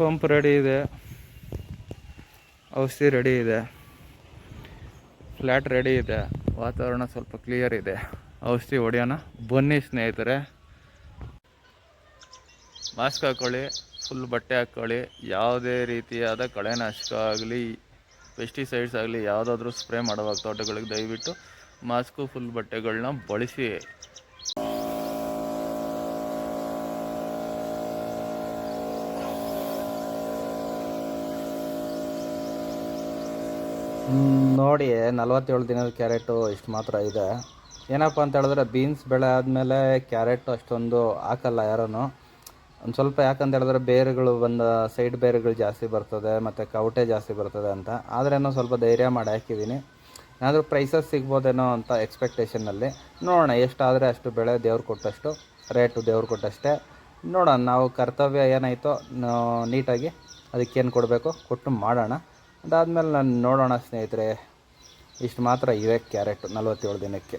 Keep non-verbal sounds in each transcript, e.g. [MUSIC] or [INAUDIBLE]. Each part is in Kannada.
ಪಂಪ್ ರೆಡಿ ಇದೆ. ಔಷಧಿ ರೆಡಿ ಇದೆ. ಫ್ಲ್ಯಾಟ್ ರೆಡಿ ಇದೆ. ವಾತಾವರಣ ಸ್ವಲ್ಪ ಕ್ಲಿಯರ್ ಇದೆ. ಔಷಧಿ ಹೊಡೆಯೋಣ. ಬನ್ನಿ ಸ್ನೇಹಿತರೆ. ಮಾಸ್ಕ್ ಹಾಕ್ಕೊಳ್ಳಿ ಫುಲ್ ಬಟ್ಟೆ ಹಾಕ್ಕೊಳ್ಳಿ ಯಾವುದೇ ರೀತಿಯಾದ ಕಳೆನಾಶಕ ಆಗಲಿ ಪೆಸ್ಟಿಸೈಡ್ಸ್ ಆಗಲಿ, ಯಾವುದಾದ್ರೂ ಸ್ಪ್ರೇ ಮಾಡುವಾಗ ತೋಟಗಳಿಗೆ ದಯವಿಟ್ಟು ಮಾಸ್ಕು ಫುಲ್ ಬಟ್ಟೆಗಳನ್ನ ಬಳಸಿ. ನೋಡಿ ನಲವತ್ತೇಳು ದಿನದ ಕ್ಯಾರೆಟು ಇಷ್ಟು ಮಾತ್ರ ಇದೆ. ಏನಪ್ಪ ಅಂತ ಹೇಳಿದ್ರೆ ಬೀನ್ಸ್ ಬೆಳೆ ಆದಮೇಲೆ ಕ್ಯಾರೆಟ್ ಅಷ್ಟೊಂದು ಹಾಕಲ್ಲ ಯಾರೂ ಒಂದು ಸ್ವಲ್ಪ ಯಾಕಂತ ಹೇಳಿದ್ರೆ ಬೇರುಗಳು ಬಂದ ಸೈಡ್ ಬೇರುಗಳು ಜಾಸ್ತಿ ಬರ್ತದೆ, ಮತ್ತು ಕೌಟೆ ಜಾಸ್ತಿ ಬರ್ತದೆ ಅಂತ. ಆದ್ರೇನೋ ಸ್ವಲ್ಪ ಧೈರ್ಯ ಮಾಡಿ ಹಾಕಿದ್ದೀನಿ ಏನಾದರೂ ಪ್ರೈಸಸ್ ಸಿಗ್ಬೋದೇನೋ ಅಂತ ಎಕ್ಸ್ಪೆಕ್ಟೇಷನಲ್ಲಿ ನೋಡೋಣ, ಎಷ್ಟಾದರೆ ಅಷ್ಟು ಬೆಳೆ ದೇವ್ರು ಕೊಟ್ಟಷ್ಟು ರೇಟು ದೇವ್ರು ಕೊಟ್ಟಷ್ಟೇ. ನೋಡೋಣ, ನಾವು ಕರ್ತವ್ಯ ಏನಾಯಿತೋ ನೀಟಾಗಿ ಅದಕ್ಕೇನು ಕೊಡಬೇಕು, ಕೊಟ್ಟು ಮಾಡೋಣ. ಅದಾದಮೇಲೆ ನಾನು ನೋಡೋಣ ಸ್ನೇಹಿತರೆ. ಇಷ್ಟು ಮಾತ್ರ ಇವೆ ಕ್ಯಾರೆಟ್ ನಲವತ್ತೇಳು ದಿನಕ್ಕೆ.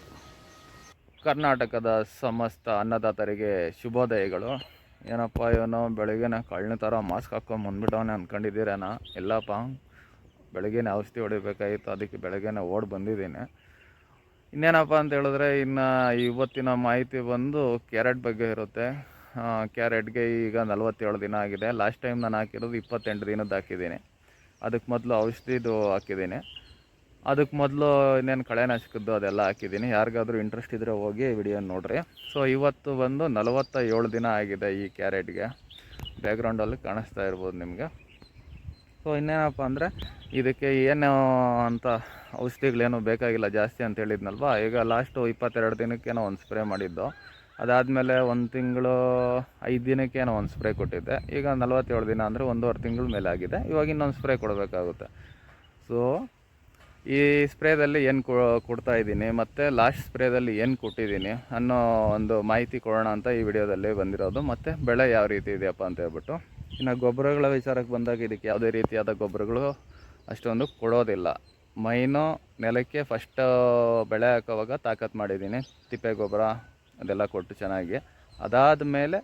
ಕರ್ನಾಟಕದ ಸಮಸ್ತ ಅನ್ನದಾತರಿಗೆ ಶುಭೋದಯಗಳು. ಏನಪ್ಪ, ಇವನು ಬೆಳಗ್ಗೆನ ಕಳ್ಳನ ಥರ ಮಾಸ್ಕ್ ಹಾಕೊಂಡು ಬಂದ್ಬಿಟ್ಟವನೇ ಅಂದ್ಕೊಂಡಿದ್ದೀರೇನ ಇಲ್ಲಪ್ಪ, ಬೆಳಗ್ಗೆನೆ ಔಷಧಿ ಹೊಡಿಬೇಕಾಗಿತ್ತು, ಅದಕ್ಕೆ ಬೆಳಗ್ಗೆನೇ ಓಡಿ ಬಂದಿದ್ದೀನಿ. ಇನ್ನೇನಪ್ಪ ಅಂತ ಹೇಳಿದ್ರೆ, ಇನ್ನು ಇವತ್ತಿನ ಮಾಹಿತಿ ಬಂದು ಕ್ಯಾರೆಟ್ ಬಗ್ಗೆ ಇರುತ್ತೆ. ಕ್ಯಾರೆಟ್ಗೆ ಈಗ ನಲವತ್ತೇಳು ದಿನ ಆಗಿದೆ. ಲಾಸ್ಟ್ ಟೈಮ್ ನಾನು ಹಾಕಿರೋದು ಇಪ್ಪತ್ತೆಂಟು ದಿನದ್ದು ಹಾಕಿದ್ದೀನಿ. ಅದಕ್ಕೆ ಮೊದಲು ಔಷಧಿದು ಹಾಕಿದ್ದೀನಿ. ಅದಕ್ಕೆ ಮೊದಲು ಇನ್ನೇನು ಕಳೆನಾಶಕದ್ದು ಅದೆಲ್ಲ ಹಾಕಿದ್ದೀನಿ. ಯಾರಿಗಾದ್ರೂ ಇಂಟ್ರೆಸ್ಟ್ ಇದ್ದರೆ ಹೋಗಿ ವಿಡಿಯೋ ನೋಡಿರಿ. ಸೊ ಇವತ್ತು ಬಂದು ನಲವತ್ತ ಏಳು ದಿನ ಆಗಿದೆ ಈ ಕ್ಯಾರೆಟ್ಗೆ. ಬ್ಯಾಕ್ಗ್ರೌಂಡಲ್ಲಿ ಕಾಣಿಸ್ತಾ ಇರ್ಬೋದು ನಿಮಗೆ. ಸೊ ಇನ್ನೇನಪ್ಪ ಅಂದರೆ ಇದಕ್ಕೆ ಏನು ಅಂತ ಔಷಧಿಗಳೇನು ಬೇಕಾಗಿಲ್ಲ, ಜಾಸ್ತಿ ಅಂತ ಹೇಳಿದ್ನಲ್ವ? ಈಗ ಲಾಸ್ಟು ಇಪ್ಪತ್ತೆರಡು ದಿನಕ್ಕೇನೋ ಒಂದು ಸ್ಪ್ರೇ ಮಾಡಿದ್ದು. ಅದಾದಮೇಲೆ ಒಂದು ತಿಂಗಳು ಐದು ದಿನಕ್ಕೇನೋ ಒಂದು ಸ್ಪ್ರೇ ಕೊಟ್ಟಿದ್ದೆ. ಈಗ ನಲವತ್ತೇಳು ದಿನ ಅಂದರೆ ಒಂದೂವರೆ ತಿಂಗಳ ಮೇಲೆ ಆಗಿದೆ. ಇವಾಗ ಇನ್ನೊಂದು ಸ್ಪ್ರೇ ಕೊಡಬೇಕಾಗುತ್ತೆ. ಸೊ ಈ ಸ್ಪ್ರೇದಲ್ಲಿ ಏನು ಕೊಡ್ತಾ ಇದ್ದೀನಿ, ಮತ್ತು ಲಾಸ್ಟ್ ಸ್ಪ್ರೇದಲ್ಲಿ ಏನು ಕೊಟ್ಟಿದ್ದೀನಿ ಅನ್ನೋ ಒಂದು ಮಾಹಿತಿ ಕೊಡೋಣ ಅಂತ ಈ ವಿಡಿಯೋದಲ್ಲಿ ಬಂದಿರೋದು. ಮತ್ತು ಬೆಳೆ ಯಾವ ರೀತಿ ಇದೆಯಪ್ಪ ಅಂತ ಹೇಳ್ಬಿಟ್ಟು, ಇನ್ನು ಗೊಬ್ಬರಗಳ ವಿಚಾರಕ್ಕೆ ಬಂದಾಗ ಇದಕ್ಕೆ ಯಾವುದೇ ರೀತಿಯಾದ ಗೊಬ್ಬರಗಳು ಅಷ್ಟೊಂದು ಕೊಡೋದಿಲ್ಲ. ಮೈನು ನೆಲಕ್ಕೆ ಫಸ್ಟ್ ಬೆಳೆ ಹಾಕೋವಾಗ ತಾಕತ್ತು ಮಾಡಿದ್ದೀನಿ, ತಿಪ್ಪೆ ಗೊಬ್ಬರ ಅದೆಲ್ಲ ಕೊಟ್ಟು ಚೆನ್ನಾಗಿ. ಅದಾದ ಮೇಲೆ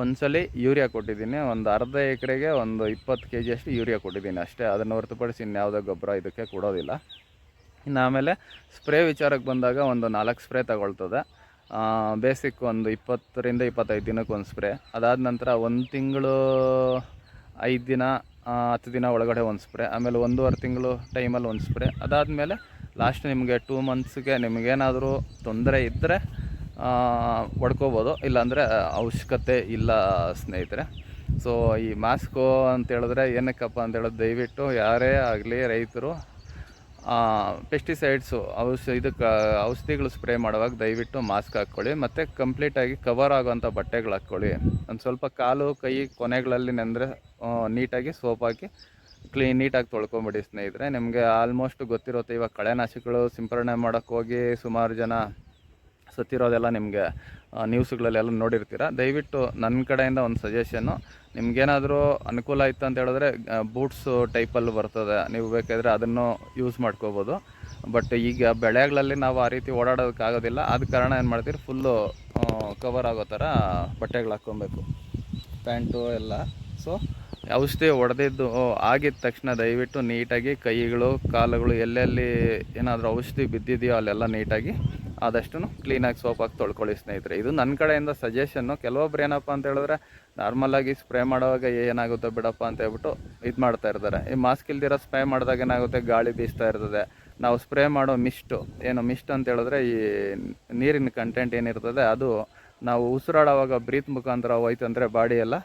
ಒಂದ್ಸಲಿ ಯೂರಿಯಾ ಕೊಟ್ಟಿದ್ದೀನಿ, ಒಂದು ಅರ್ಧ ಎಕರೆಗೆ ಒಂದು ಇಪ್ಪತ್ತು ಕೆ ಜಿಯಷ್ಟು ಯೂರಿಯಾ ಕೊಟ್ಟಿದ್ದೀನಿ ಅಷ್ಟೇ. ಅದನ್ನು ಹೊರತುಪಡಿಸಿ ಇನ್ಯಾವುದೇ ಗೊಬ್ಬರ ಇದಕ್ಕೆ ಕೊಡೋದಿಲ್ಲ. ಇನ್ನು ಆಮೇಲೆ ಸ್ಪ್ರೇ ವಿಚಾರಕ್ಕೆ ಬಂದಾಗ ಒಂದು ನಾಲ್ಕು ಸ್ಪ್ರೇ ತಗೊಳ್ತದೆ. ಬೇಸಿಕ್ ಒಂದು ಇಪ್ಪತ್ತರಿಂದ ಇಪ್ಪತ್ತೈದು ದಿನಕ್ಕೆ ಒಂದು ಸ್ಪ್ರೇ. ಅದಾದ ನಂತರ ಒಂದು ತಿಂಗಳು ಐದು ದಿನ ಹತ್ತು ದಿನ ಒಳಗಡೆ ಒಂದು ಸ್ಪ್ರೇ. ಆಮೇಲೆ ಒಂದೂವರೆ ತಿಂಗಳು ಟೈಮಲ್ಲಿ ಒಂದು ಸ್ಪ್ರೇ. ಅದಾದಮೇಲೆ ಲಾಸ್ಟ್ ನಿಮಗೆ ಟೂ ಮಂತ್ಸ್ಗೆ ನಿಮಗೇನಾದರೂ ತೊಂದರೆ ಇದ್ದರೆ ಹೊಡ್ಕೋಬೋದು. ಇಲ್ಲಾಂದರೆ ಅವಶ್ಯಕತೆ ಇಲ್ಲ ಸ್ನೇಹಿತರೆ. ಸೊ ಈ ಮಾಸ್ಕು ಅಂತ ಹೇಳಿದ್ರೆ ಏನಕ್ಕಪ್ಪ ಅಂತ ಹೇಳೋದು ದಯವಿಟ್ಟು ಯಾರೇ ಆಗಲಿ ರೈತರು ಪೆಸ್ಟಿಸೈಡ್ಸು ಔಷ, ಇದಕ್ಕೆ, ಔಷಧಿಗಳು ಸ್ಪ್ರೇ ಮಾಡುವಾಗ ದಯವಿಟ್ಟು ಮಾಸ್ಕ್ ಹಾಕ್ಕೊಳ್ಳಿ, ಮತ್ತು ಕಂಪ್ಲೀಟಾಗಿ ಕವರ್ ಆಗೋವಂಥ ಬಟ್ಟೆಗಳು ಹಾಕ್ಕೊಳ್ಳಿ. ಒಂದು ಸ್ವಲ್ಪ ಕಾಲು, ಕೈ ಕೊನೆಗಳಲ್ಲಿ ನೆಂದರೆ ನೀಟಾಗಿ ಸೋಪ್ ಹಾಕಿ ಕ್ಲೀನ್ ನೀಟಾಗಿ ತೊಳ್ಕೊಂಬಿಡಿ ಸ್ನೇಹಿತರೆ. ನಿಮಗೆ ಆಲ್ಮೋಸ್ಟ್ ಗೊತ್ತಿರುತ್ತೆ ಇವಾಗ ಕಳೆನಾಶಕಗಳು ಸಿಂಪರಣೆ ಮಾಡೋಕ್ಕೋಗಿ ಸುಮಾರು ಜನ ಸತ್ತಿರೋದೆಲ್ಲ ನಿಮಗೆ ನ್ಯೂಸ್ಗಳಲ್ಲೆಲ್ಲ ನೋಡಿರ್ತೀರ? ದಯವಿಟ್ಟು ನನ್ನ ಕಡೆಯಿಂದ ಒಂದು ಸಜೆಷನ್ನು ನಿಮ್ಗೇನಾದರೂ ಅನುಕೂಲ ಆಯಿತು ಅಂತ ಹೇಳಿದ್ರೆ ಬೂಟ್ಸು ಟೈಪಲ್ಲಿ ಬರ್ತದೆ. ನೀವು ಬೇಕಾದರೆ ಅದನ್ನು ಯೂಸ್ ಮಾಡ್ಕೋಬೋದು. ಬಟ್ ಈಗ ಬೆಳೆಗಳಲ್ಲಿ ನಾವು ಆ ರೀತಿ ಓಡಾಡೋದಕ್ಕಾಗೋದಿಲ್ಲ ಆದ ಕಾರಣ ಏನು ಮಾಡ್ತೀರಿ? ಫುಲ್ಲು ಕವರ್ ಆಗೋ ಥರ ಬಟ್ಟೆಗಳು ಹಾಕ್ಕೊಬೇಕು. ಪ್ಯಾಂಟು ಎಲ್ಲ. ಸೊ ಔಷಧಿ ಹೊಡೆದಿದ್ದು ಆಗಿದ ತಕ್ಷಣ ದಯವಿಟ್ಟು ನೀಟಾಗಿ ಕೈಗಳು, ಕಾಲುಗಳು ಎಲ್ಲೆಲ್ಲಿ ಏನಾದರೂ ಔಷಧಿ ಬಿದ್ದಿದೆಯೋ ಅಲ್ಲೆಲ್ಲ ನೀಟಾಗಿ ಆದಷ್ಟು ಕ್ಲೀನಾಗಿ ಸೋಪ್ ಹಾಕಿ ತೊಳ್ಕೊಳ್ಳಿ ಸ್ನೇಹಿತರೆ. ಇದು ನನ್ನ ಕಡೆಯಿಂದ ಸಜೆಷನ್ನು ಕೆಲವೊಬ್ರು ಏನಪ್ಪ ಅಂತ ಹೇಳಿದ್ರೆ ನಾರ್ಮಲಾಗಿ ಸ್ಪ್ರೇ ಮಾಡುವಾಗ ಏನಾಗುತ್ತೋ ಬಿಡಪ್ಪ ಅಂತ ಹೇಳ್ಬಿಟ್ಟು ಇದು ಮಾಡ್ತಾ ಇರ್ತಾರೆ. ಈ ಮಾಸ್ಕ್ ಇಲ್ದಿರೋ ಸ್ಪ್ರೇ ಮಾಡಿದಾಗ ಏನಾಗುತ್ತೆ? ಗಾಳಿ ಬೀಸ್ತಾ ಇರ್ತದೆ. ನಾವು ಸ್ಪ್ರೇ ಮಾಡೋ ಮಿಸ್ಟು ಏನು ಮಿಸ್ಟ್ ಅಂತ ಹೇಳಿದ್ರೆ ಈ ನೀರಿನ ಕಂಟೆಂಟ್ ಏನಿರ್ತದೆ, ಅದು ನಾವು ಉಸಿರಾಡುವಾಗ ಬ್ರೀತ್ ಮುಖಾಂತರ ಹೋಯ್ತು ಅಂದರೆ ಎಲ್ಲ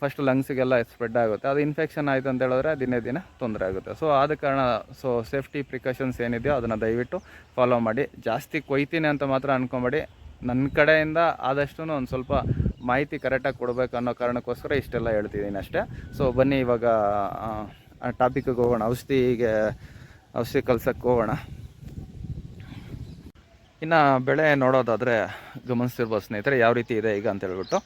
ಫಸ್ಟ್ ಲಂಗ್ಸಿಗೆಲ್ಲ ಸ್ಪ್ರೆಡ್ ಆಗುತ್ತೆ. ಅದು ಇನ್ಫೆಕ್ಷನ್ ಆಯಿತು ಅಂತ ಹೇಳಿದ್ರೆ ದಿನೇ ದಿನ ತೊಂದರೆ ಆಗುತ್ತೆ. ಸೊ ಆದ ಕಾರಣ ಸೊ ಸೇಫ್ಟಿ ಪ್ರಿಕಾಷನ್ಸ್ ಏನಿದೆಯೋ ಅದನ್ನು ದಯವಿಟ್ಟು ಫಾಲೋ ಮಾಡಿ. ಜಾಸ್ತಿ ಕೊಯ್ತೀನಿ ಅಂತ ಮಾತ್ರ ಅಂದ್ಕೊಬೇಡಿ ನನ್ನ ಕಡೆಯಿಂದ ಆದಷ್ಟು ಒಂದು ಸ್ವಲ್ಪ ಮಾಹಿತಿ ಕರೆಕ್ಟಾಗಿ ಕೊಡಬೇಕು ಅನ್ನೋ ಕಾರಣಕ್ಕೋಸ್ಕರ ಇಷ್ಟೆಲ್ಲ ಹೇಳ್ತಿದ್ದೀನಿ ಅಷ್ಟೇ. ಸೊ ಬನ್ನಿ ಇವಾಗ ಟಾಪಿಕ್ಗೆ ಹೋಗೋಣ. ಔಷಧಿಗೆ, ಔಷಧಿ ಕಲ್ಸಕ್ಕೆ ಹೋಗೋಣ. ಇನ್ನು ಬೆಳೆ ನೋಡೋದಾದರೆ ಗಮನಿಸ್ತಿರ್ಬೋದು ಸ್ನೇಹಿತರೆ, ಯಾವ ರೀತಿ ಇದೆ ಈಗ ಅಂತ ಹೇಳ್ಬಿಟ್ಟು.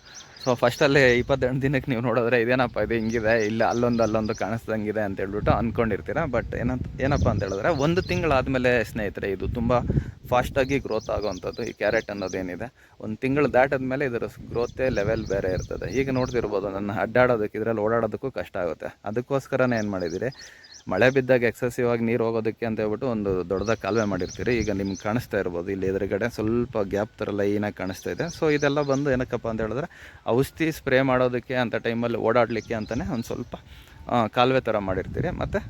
ಸೊ ಫಸ್ಟಲ್ಲಿ ಇಪ್ಪತ್ತೆಂಟು ದಿನಕ್ಕೆ ನೀವು ನೋಡಿದ್ರೆ ಇದೇನಪ್ಪ ಇದು ಹಿಂಗಿದೆ, ಇಲ್ಲ ಅಲ್ಲೊಂದು ಅಲ್ಲೊಂದು ಕಾಣಿಸ್ದಂಗಿದೆ ಅಂತ ಹೇಳ್ಬಿಟ್ಟು ಅಂದ್ಕೊಂಡಿರ್ತೀರ ಬಟ್ ಏನಂತ, ಏನಪ್ಪ ಅಂತ ಹೇಳಿದ್ರೆ, ಒಂದು ತಿಂಗಳಾದಮೇಲೆ ಸ್ನೇಹಿತರೆ, ಇದು ತುಂಬ ಫಾಸ್ಟಾಗಿ ಗ್ರೋತ್ ಆಗುವಂಥದ್ದು, ಈ ಕ್ಯಾರೆಟ್ ಅನ್ನೋದೇನಿದೆ. ಒಂದು ತಿಂಗಳು ದಾಟದ ಇದರ ಗ್ರೋತೇ ಲೆವೆಲ್ ಬೇರೆ ಇರ್ತದೆ. ಈಗ ನೋಡ್ತಿರ್ಬೋದು, ನನ್ನ ಅಡ್ಡಾಡೋದಕ್ಕೆ ಇದರಲ್ಲಿ ಓಡಾಡೋದಕ್ಕೂ ಕಷ್ಟ ಆಗುತ್ತೆ. ಅದಕ್ಕೋಸ್ಕರನೇ ಏನು ಮಾಡಿದ್ದೀರಿ? ಮಳೆ ಬಿದ್ದಾಗ ಎಕ್ಸೆಸಿವ್ ಆಗಿ ನೀರು ಹೋಗೋದಕ್ಕೆ ಅಂತ ಹೇಳ್ಬಿಟ್ಟು ಒಂದು ದೊಡ್ಡದಾಗಿ ಕಾಲುವೆ ಮಾಡಿರ್ತೀರಿ. ಈಗ ನಿಮ್ಗೆ ಕಾಣಿಸ್ತಾ ಇರ್ಬೋದು. ಇಲ್ಲಿ ಎದುರುಗಡೆ ಸ್ವಲ್ಪ ಗ್ಯಾಪ್ ಥರ ಲೈನಾಗಿ ಕಾಣಿಸ್ತಾ ಇದೆ. ಸೊ ಇದೆಲ್ಲ ಬಂದು ಏನಕ್ಕಪ್ಪ ಅಂತ ಹೇಳಿದ್ರೆ, ಔಷಧಿ ಸ್ಪ್ರೇ ಮಾಡೋದಕ್ಕೆ ಅಂತ ಟೈಮಲ್ಲಿ ಓಡಾಡಲಿಕ್ಕೆ ಅಂತಲೇ ಒಂದು ಸ್ವಲ್ಪ ಕಾಲುವೆ ಥರ ಮಾಡಿರ್ತೀರಿ. ಮತ್ತು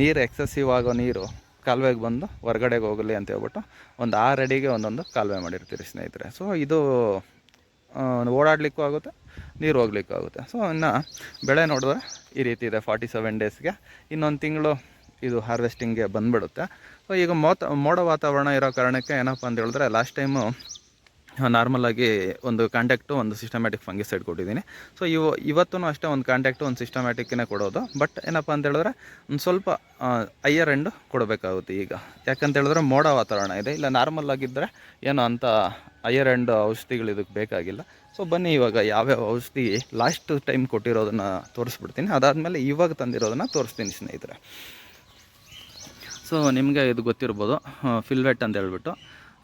ನೀರು ಎಕ್ಸೆಸಿವ್ ಆಗೋ ನೀರು ಕಾಲುವೆಗೆ ಬಂದು ಹೊರಗಡೆಗೆ ಹೋಗಲಿ ಅಂತ ಹೇಳ್ಬಿಟ್ಟು ಒಂದು ಆರು ಅಡಿಗೆ ಒಂದೊಂದು ಕಾಲುವೆ ಮಾಡಿರ್ತೀರಿ ಸ್ನೇಹಿತರೆ. ಸೊ ಇದು ಓಡಾಡಲಿಕ್ಕೂ ಆಗುತ್ತೆ, ನೀರು ಹೋಗ್ಲಿಕ್ಕೂ ಆಗುತ್ತೆ. ಸೊ ಇನ್ನು ಬೆಳೆ ನೋಡಿದ್ರೆ ಈ ರೀತಿ ಇದೆ ಫಾರ್ಟಿ ಸೆವೆನ್ ಡೇಸ್ಗೆ ಇನ್ನೊಂದು ತಿಂಗಳು ಇದು ಹಾರ್ವೆಸ್ಟಿಂಗ್ಗೆ ಬಂದುಬಿಡುತ್ತೆ. ಸೊ ಈಗ ಮೋತ ಮೋಡ ವಾತಾವರಣ ಇರೋ ಕಾರಣಕ್ಕೆ ಏನಪ್ಪ ಅಂತ ಹೇಳಿದ್ರೆ ಲಾಸ್ಟ್ ಟೈಮು ನಾರ್ಮಲಾಗಿ ಒಂದು ಕಾಂಟ್ಯಾಕ್ಟು ಒಂದು ಸಿಸ್ಟಮ್ಯಾಟಿಕ್ ಫಂಗಿಸೈಡ್ ಕೊಟ್ಟಿದ್ದೀನಿ. ಸೊ ಇವ ಇವತ್ತೂ ಅಷ್ಟೇ ಒಂದು ಕಾಂಟ್ಯಾಕ್ಟು ಒಂದು ಸಿಸ್ಟಮ್ಯಾಟಿಕ್ಕೇ ಕೊಡೋದು. ಬಟ್ ಏನಪ್ಪ ಅಂತ ಹೇಳಿದ್ರೆ, ಒಂದು ಸ್ವಲ್ಪ ಹೈಯರ್ ಎಂಡು ಕೊಡಬೇಕಾಗುತ್ತೆ ಈಗ. ಯಾಕಂತ ಹೇಳಿದ್ರೆ ಮೋಡ ವಾತಾವರಣ ಇದೆ. ಇಲ್ಲ ನಾರ್ಮಲ್ ಆಗಿದ್ದರೆ ಏನೋ ಅಂತ ಹೈಯರ್ ಎಂಡ್ ಔಷಧಿಗಳು ಇದಕ್ಕೆ ಬೇಕಾಗಿಲ್ಲ. ಸೊ ಬನ್ನಿ ಇವಾಗ ಯಾವ್ಯಾವ ಔಷಧಿ ಲಾಸ್ಟ್ ಟೈಮ್ ಕೊಟ್ಟಿರೋದನ್ನು ತೋರಿಸ್ಬಿಡ್ತೀನಿ. ಅದಾದಮೇಲೆ ಇವಾಗ ತಂದಿರೋದನ್ನು ತೋರಿಸ್ತೀನಿ ಸ್ನೇಹಿತರೆ. ಸೊ ನಿಮಗೆ ಇದು ಗೊತ್ತಿರ್ಬೋದು ಫಿಲ್ವೆಟ್ ಅಂತ ಹೇಳ್ಬಿಟ್ಟು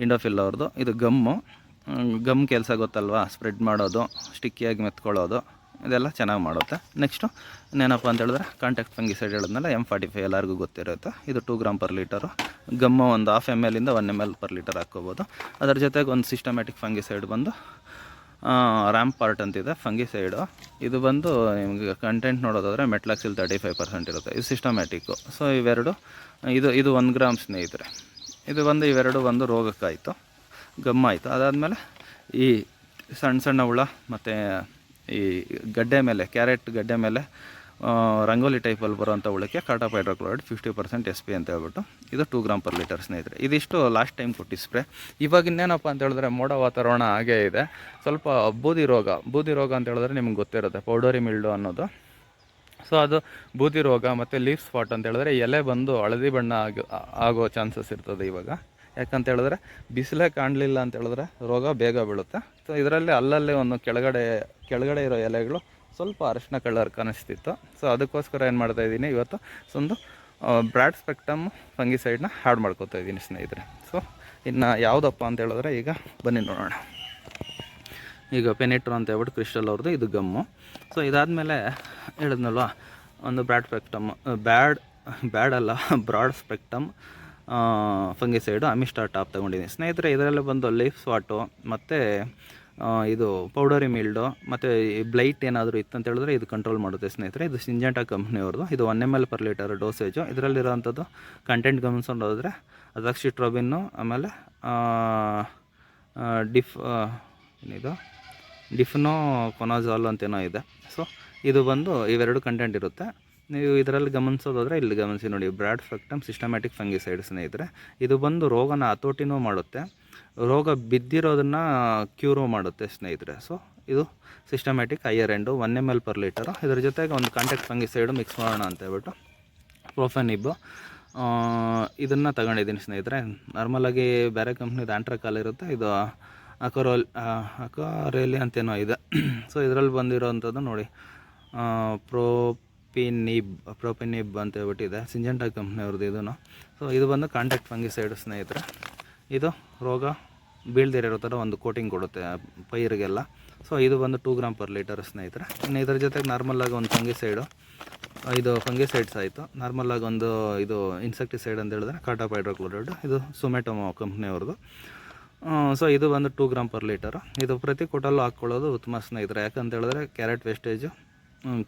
ಇಂಡೋಫಿಲ್ ಅವ್ರದ್ದು ಇದು ಗಮ್ಮು. ಗಮ್ ಕೆಲಸ ಗೊತ್ತಲ್ವಾ? ಸ್ಪ್ರೆಡ್ ಮಾಡೋದು ಸ್ಟಿಕ್ಕಿಯಾಗಿ ಮೆತ್ಕೊಳ್ಳೋದು, ಇದೆಲ್ಲ ಚೆನ್ನಾಗಿ ಮಾಡುತ್ತೆ. ನೆಕ್ಸ್ಟು ಇನ್ನೇನಪ್ಪ ಅಂತ ಹೇಳಿದ್ರೆ ಕಾಂಟ್ಯಾಕ್ಟ್ ಫಂಗಿಸೈಡ್ ಹೇಳಿದ್ನಲ್ಲ ಎಂ ಫಾರ್ಟಿ ಫೈವ್ ಎಲ್ಲರಿಗೂ ಗೊತ್ತಿರುತ್ತೆ. ಇದು ಟೂ ಗ್ರಾಮ್ ಪರ್ ಲೀಟರು ಗಮ್ಮ ಒಂದು ಹಾಫ್ ಎಂ ಎಲ್ಲಿಂದ one M L per litre ಹಾಕ್ಕೋಬೋದು. ಅದರ ಜೊತೆಗೆ ಒಂದು ಸಿಸ್ಟಮ್ಯಾಟಿಕ್ ಫಂಗಿಸೈಡ್ ಬಂದು ರ್ಯಾಂಪ್ ಪಾರ್ಟ್ ಅಂತಿದೆ ಫಂಗಿಸೈಡು ಇದು ಬಂದು ನಿಮಗೆ ಕಂಟೆಂಟ್ ನೋಡೋದಾದರೆ ಮೆಟ್ಲಾಕ್ಸಿಲ್ ತರ್ಟಿ ಫೈವ್ ಪರ್ಸೆಂಟ್ ಇರುತ್ತೆ. ಇದು ಸಿಸ್ಟಮ್ಯಾಟಿಕ್ಕು ಸೊ ಇವೆರಡು, ಇದು ಇದು ಒಂದು ಗ್ರಾಮ್ ಸ್ನೇಹಿತರೆ. ಇದು ಬಂದು ಇವೆರಡು ಒಂದು ರೋಗಕ್ಕಾಯಿತು. ಗಮ್ಮ ಆಯಿತು. ಅದಾದಮೇಲೆ ಈ ಸಣ್ಣ ಸಣ್ಣ ಹುಳ ಮತ್ತು ಈ ಗಡ್ಡೆ ಮೇಲೆ, ಕ್ಯಾರೆಟ್ ಗಡ್ಡೆ ಮೇಲೆ ರಂಗೋಲಿ ಟೈಪಲ್ಲಿ ಬರುವಂಥ ಹುಳಕ್ಕೆ Cartap hydrochloride fifty percent S P ಅಂತ ಹೇಳ್ಬಿಟ್ಟು ಇದು ಟೂ ಗ್ರಾಮ್ ಪರ್ ಲೀಟರ್ ಸ್ನೇಹಿತರೆ. ಇದಿಷ್ಟು ಲಾಸ್ಟ್ ಟೈಮ್ ಕೊಟ್ಟಿ ಸ್ಪ್ರೇ ಇವಾಗ ಇನ್ನೇನಪ್ಪ ಅಂತ ಹೇಳಿದ್ರೆ ಮೋಡ ವಾತಾವರಣ ಹಾಗೇ ಇದೆ. ಸ್ವಲ್ಪ ಬೂದಿ ರೋಗ ಬೂದಿ ರೋಗ ಅಂತ ಹೇಳಿದ್ರೆ ನಿಮ್ಗೆ ಗೊತ್ತಿರುತ್ತೆ, ಪೌಡರಿ ಮಿಲ್ಡು ಅನ್ನೋದು. ಸೊ ಅದು ಬೂದಿ ರೋಗ ಮತ್ತು ಲೀಫ್ ಸ್ಪಾಟ್ ಅಂತ ಹೇಳಿದ್ರೆ ಎಲೆ ಬಂದು ಹಳದಿ ಬಣ್ಣ ಆಗೋ ಚಾನ್ಸಸ್ ಇರ್ತದೆ ಇವಾಗ. ಯಾಕಂತ ಹೇಳಿದ್ರೆ ಬಿಸಿಲೇ ಕಾಣಲಿಲ್ಲ ಅಂತ ಹೇಳಿದ್ರೆ ರೋಗ ಬೇಗ ಬೀಳುತ್ತೆ. ಸೊ ಇದರಲ್ಲಿ ಅಲ್ಲಲ್ಲಿ ಒಂದು ಕೆಳಗಡೆ ಕೆಳಗಡೆ ಇರೋ ಎಲೆಗಳು ಸ್ವಲ್ಪ ಅರಿಶಿನ ಕಲರ್ ಕಾಣಿಸ್ತಿತ್ತು. ಸೊ ಅದಕ್ಕೋಸ್ಕರ ಏನು ಮಾಡ್ತಾ ಇದ್ದೀನಿ, ಇವತ್ತು ಸೊ ಒಂದು ಬ್ರಾಡ್ ಸ್ಪೆಕ್ಟಮ್ ಫಂಗಿಸೈಡ್ನ ಹ್ಯಾಡ್ ಮಾಡ್ಕೋತಾ ಇದ್ದೀನಿ ಸ್ನೇಹಿತರೆ. ಸೊ ಇನ್ನು ಯಾವುದಪ್ಪ ಅಂತ ಹೇಳಿದ್ರೆ ಈಗ ಬನ್ನಿ ನೋಡೋಣ. ಈಗ ಪೆನಿಟ್ರೋ ಅಂತ ಹೇಳ್ಬಿಟ್ಟು ಕ್ರಿಸ್ಟಲ್ ಅವ್ರದ್ದು ಇದು ಗಮ್ಮು. ಸೊ ಇದಾದಮೇಲೆ ಹೇಳಿದ್ನಲ್ವ, ಒಂದು ಬ್ರಾಡ್ ಸ್ಪೆಕ್ಟಮ್, ಬ್ಯಾಡ್ ಬ್ಯಾಡ್ ಅಲ್ಲ, [LAUGHS] broad spectrum fungicide Amistar top ತೊಗೊಂಡಿದ್ದೀನಿ ಸ್ನೇಹಿತರೆ, ಇದರಲ್ಲಿ ಬಂದು ಲೀಫ್ ಸ್ವಾಟು ಮತ್ತು ಇದು ಪೌಡರಿ ಮಿಲ್ಡು ಮತ್ತು ಬ್ಲೈಟ್ ಏನಾದರೂ ಇತ್ತು ಅಂತ ಹೇಳಿದ್ರೆ ಇದು ಕಂಟ್ರೋಲ್ ಮಾಡುತ್ತೆ ಸ್ನೇಹಿತರೆ. ಇದು ಸಿಂಜೆಂಟಾ ಕಂಪ್ನಿಯವ್ರದ್ದು ಇದು one M L per litre dosage ಇದರಲ್ಲಿರೋವಂಥದ್ದು content ಗಮನಿಸ್ಕೊಂಡು ಹೋದರೆ ಅದಾಕ್ಸಿಟ್ರೋಬಿನ್ನು ಆಮೇಲೆ ಡಿಫ್ ಏನಿದು? ಡಿಫ್ನೋ ಕೊನಾಜಾಲ್ ಅಂತೇನೋ ಇದೆ. ಸೊ ಇದು ಬಂದು ಇವೆರಡು ಕಂಟೆಂಟ್ ಇರುತ್ತೆ. ನೀವು ಇದರಲ್ಲಿ ಗಮನಿಸೋದಾದ್ರೆ ಇಲ್ಲಿ ಗಮನಿಸಿ ನೋಡಿ, ಬ್ರಾಡ್ ಫ್ರಕ್ಟಮ್ ಸಿಸ್ಟಮ್ಯಾಟಿಕ್ ಫಂಗಿಸೈಡ್ ಸ್ನೇಹಿತರೆ, ಇದು ಬಂದು ರೋಗನ ಹತೋಟಿನೂ ಮಾಡುತ್ತೆ. ರೋಗ ಬಿದ್ದಿರೋದನ್ನು ಕ್ಯೂರು ಮಾಡುತ್ತೆ ಸ್ನೇಹಿತರೆ. ಸೊ ಇದು systematic higher end, one M L per litre. ಇದ್ರ ಜೊತೆಗೆ ಒಂದು ಕಾಂಟ್ಯಾಕ್ಟ್ ಫಂಗಿಸೈಡು ಮಿಕ್ಸ್ ಮಾಡೋಣ ಅಂತ ಹೇಳ್ಬಿಟ್ಟು ಪ್ರೊಫೆನಿಬ್ಬು ಇದನ್ನು ತಗೊಂಡಿದ್ದೀನಿ ಸ್ನೇಹಿತರೆ. ನಾರ್ಮಲಾಗಿ ಬೇರೆ ಕಂಪ್ನಿದು ಆಂಟ್ರಕಾಲ್ ಇರುತ್ತೆ. ಇದು ಅಕೋರೋಲ್ ಅಕೋರೇಲಿ ಅಂತೇನೋ ಇದೆ. ಸೊ ಇದರಲ್ಲಿ ಬಂದಿರೋವಂಥದ್ದು ನೋಡಿ ಪ್ರೋಪಿನಿಬ್ ಪ್ರೋಪಿನಿಬ್ ಅಂತ ಹೇಳ್ಬಿಟ್ಟಿದೆ. ಸಿಂಜೆಂಟಾ ಕಂಪ್ನಿಯವ್ರದ್ದು ಇದನ್ನು ಸೊ ಇದು ಬಂದು ಕಾಂಟ್ಯಾಕ್ಟ್ ಫಂಗಿಸೈಡ್ ಸ್ನೇಹಿತರೆ. ಇದು ರೋಗ ಬೀಳ್ದಿರೋ ಥರ ಒಂದು ಕೋಟಿಂಗ್ ಕೊಡುತ್ತೆ ಪೈರಿಗೆಲ್ಲ. ಸೊ ಇದು ಬಂದು ಟೂ ಗ್ರಾಮ್ ಪರ್ ಲೀಟರ್ ಸ್ನೇಹಿತರೆ. ಇನ್ನು ಇದ್ರ ಜೊತೆಗೆ ನಾರ್ಮಲಾಗಿ ಒಂದು ಫಂಗಿಸೈಡು ಇದು ಫಂಗಿಸೈಡ್ಸ್ ಆಯಿತು. ನಾರ್ಮಲಾಗಿ ಒಂದು ಇದು ಇನ್ಸೆಕ್ಟಿಸೈಡ್ ಅಂತ ಹೇಳಿದ್ರೆ ಕಾಟಾಪ್ ಹೈಡ್ರೋಕ್ಲೋರೈಡ್ ಇದು ಸುಮೆಟೊಮೊ ಕಂಪ್ನಿಯವ್ರದ್ದು ಸೊ ಇದು ಬಂದು ಟೂ ಗ್ರಾಮ್ ಪರ್ ಲೀಟರು ಇದು ಪ್ರತಿ ಕೊಟಲ್ಲೂ ಹಾಕ್ಕೊಳ್ಳೋದು ಉತ್ತಮ ಸ್ನೇಹಿತರೆ. ಯಾಕಂತ ಹೇಳಿದ್ರೆ ಕ್ಯಾರೆಟ್ ವೇಸ್ಟೇಜು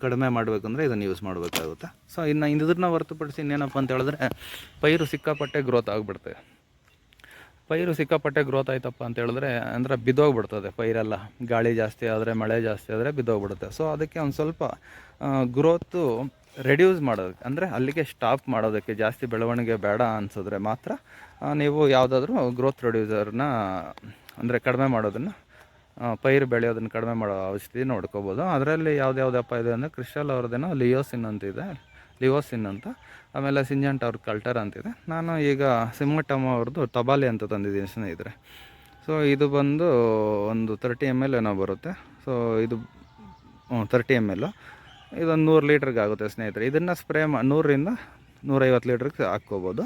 ಕಡಿಮೆ ಮಾಡಬೇಕಂದ್ರೆ ಇದನ್ನು ಯೂಸ್ ಮಾಡಬೇಕಾಗುತ್ತೆ. ಸೊ ಇನ್ನು ಇದನ್ನ ಹೊರತುಪಡಿಸಿ ಇನ್ನೇನಪ್ಪ ಅಂತ ಹೇಳಿದ್ರೆ, ಪೈರು ಸಿಕ್ಕಾಪಟ್ಟೆ ಗ್ರೋತ್ ಆಗಿಬಿಡ್ತದೆ. ಪೈರು ಸಿಕ್ಕಾಪಟ್ಟೆ ಗ್ರೋತ್ ಆಯ್ತಪ್ಪ ಅಂತ ಹೇಳಿದ್ರೆ, ಅಂದರೆ ಬಿದ್ದೋಗ್ಬಿಡ್ತದೆ ಪೈರೆಲ್ಲ. ಗಾಳಿ ಜಾಸ್ತಿ ಆದರೆ, ಮಳೆ ಜಾಸ್ತಿ ಆದರೆ ಬಿದ್ದೋಗ್ಬಿಡುತ್ತೆ. ಸೊ ಅದಕ್ಕೆ ಒಂದು ಸ್ವಲ್ಪ ಗ್ರೋತು ರೆಡ್ಯೂಸ್ ಮಾಡೋದಕ್ಕೆ, ಅಂದರೆ ಅಲ್ಲಿಗೆ ಸ್ಟಾಪ್ ಮಾಡೋದಕ್ಕೆ, ಜಾಸ್ತಿ ಬೆಳವಣಿಗೆ ಬೇಡ ಅನಿಸಿದ್ರೆ ಮಾತ್ರ ನೀವು ಯಾವುದಾದ್ರೂ ಗ್ರೋತ್ ರೆಡ್ಯೂಸರ್ನ ಅಂದರೆ ಕಡಿಮೆ ಮಾಡೋದನ್ನು ಪೈರು ಬೆಳೆಯೋದನ್ನು ಕಡಿಮೆ ಮಾಡೋ ಔಷಧಿ ನೋಡ್ಕೋಬೋದು. ಅದರಲ್ಲಿ ಯಾವ್ದು ಇದೆ ಅಂದರೆ ಕ್ರಿಸ್ಟಲ್ ಅವ್ರದ್ದೇನೋ ಲಿಯೋಸಿನ್ ಅಂತಿದೆ ಲಿಯೋಸಿನ್ ಅಂತ. ಆಮೇಲೆ ಸಿಂಜೆಂಟ್ ಅವ್ರ ಕಲ್ಟರ್ ಅಂತಿದೆ ನಾನು ಈಗ ಸಿಮ್ಮಟಮ್ಮ ಅವ್ರದ್ದು ತಬಾಲಿ ಅಂತ ತಂದಿದ್ದೀನಿ ಸ್ನೇಹಿತರೆ. ಸೊ ಇದು ಬಂದು ಒಂದು ತರ್ಟಿ ಎಂ ಎಲ್ ಏನೋ ಬರುತ್ತೆ. ಸೊ ಇದು ತರ್ಟಿ ಎಂ ಎಲ್ಲು ಇದೊಂದು ನೂರು ಲೀಟ್ರಿಗೆ ಆಗುತ್ತೆ ಸ್ನೇಹಿತರೆ. ಇದನ್ನು ಸ್ಪ್ರೇ ಮಾ, ನೂರರಿಂದ ನೂರೈವತ್ತು ಲೀಟ್ರಿಗೆ ಹಾಕ್ಕೋಬೋದು.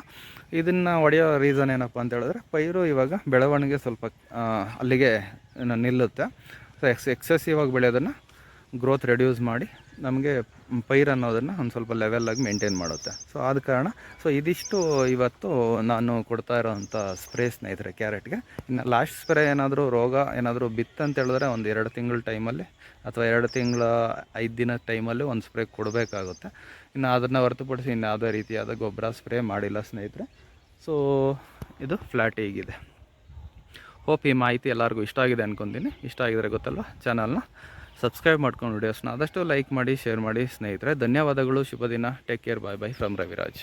ಇದನ್ನು ಹೊಡೆಯೋ ರೀಸನ್ ಏನಪ್ಪ ಅಂತ ಹೇಳಿದ್ರೆ, ಪೈರು ಇವಾಗ ಬೆಳವಣಿಗೆ ಸ್ವಲ್ಪ ಅಲ್ಲಿಗೆ ನಿಲ್ಲುತ್ತೆ. ಸೊ ಎಕ್ಸ್ ಎಕ್ಸೆಸಿವ್ ಆಗಿ ಬೆಳೆಯೋದನ್ನು ಗ್ರೋತ್ ರೆಡ್ಯೂಸ್ ಮಾಡಿ ನಮಗೆ ಪೈರ್ ಅನ್ನೋದನ್ನು ಒಂದು ಸ್ವಲ್ಪ ಲೆವೆಲ್ಲಾಗಿ ಮೇಂಟೈನ್ ಮಾಡುತ್ತೆ. ಸೊ ಆದ ಕಾರಣ ಸೊ ಇದಿಷ್ಟು ಇವತ್ತು ನಾನು ಕೊಡ್ತಾ ಇರೋವಂಥ ಸ್ಪ್ರೇ ಸ್ನೇಹಿತರೆ, ಕ್ಯಾರೆಟ್ಗೆ. ಇನ್ನು ಲಾಸ್ಟ್ ಸ್ಪ್ರೇ ಏನಾದರೂ ರೋಗ ಏನಾದರೂ ಅಂತ ಹೇಳಿದ್ರೆ ಒಂದು ಎರಡು ತಿಂಗಳ ಟೈಮಲ್ಲಿ ಅಥವಾ ಎರಡು ತಿಂಗಳ ಐದು ದಿನ ಟೈಮಲ್ಲಿ ಒಂದು ಸ್ಪ್ರೇ ಕೊಡಬೇಕಾಗುತ್ತೆ. ಇನ್ನು ಅದನ್ನು ಹೊರತುಪಡಿಸಿ ಇನ್ನು ಯಾವುದೇ ರೀತಿಯಾದ ಗೊಬ್ಬರ ಸ್ಪ್ರೇ ಮಾಡಿಲ್ಲ ಸ್ನೇಹಿತರೆ. ಸೊ ಇದು ಫ್ಲ್ಯಾಟ್ ಹೀಗಿದೆ. ಹೋಪ್ ಈ ಮಾಹಿತಿ ಎಲ್ಲರಿಗೂ ಇಷ್ಟ ಆಗಿದೆ ಅನ್ಕೊಂತೀನಿ. ಇಷ್ಟ ಆಗಿದ್ರೆ ಗೊತ್ತಲ್ವ? ಚಾನಲ್ನ ಸಬ್ಸ್ಕ್ರೈಬ್ ಮಾಡ್ಕೊಂಡು ವಿಡಿಯೋಸ್ನ ಆದಷ್ಟು ಲೈಕ್ ಮಾಡಿ ಶೇರ್ ಮಾಡಿ ಸ್ನೇಹಿತರೆ. ಧನ್ಯವಾದಗಳು. ಶುಭ ದಿನ. Take care bye bye from Raviraj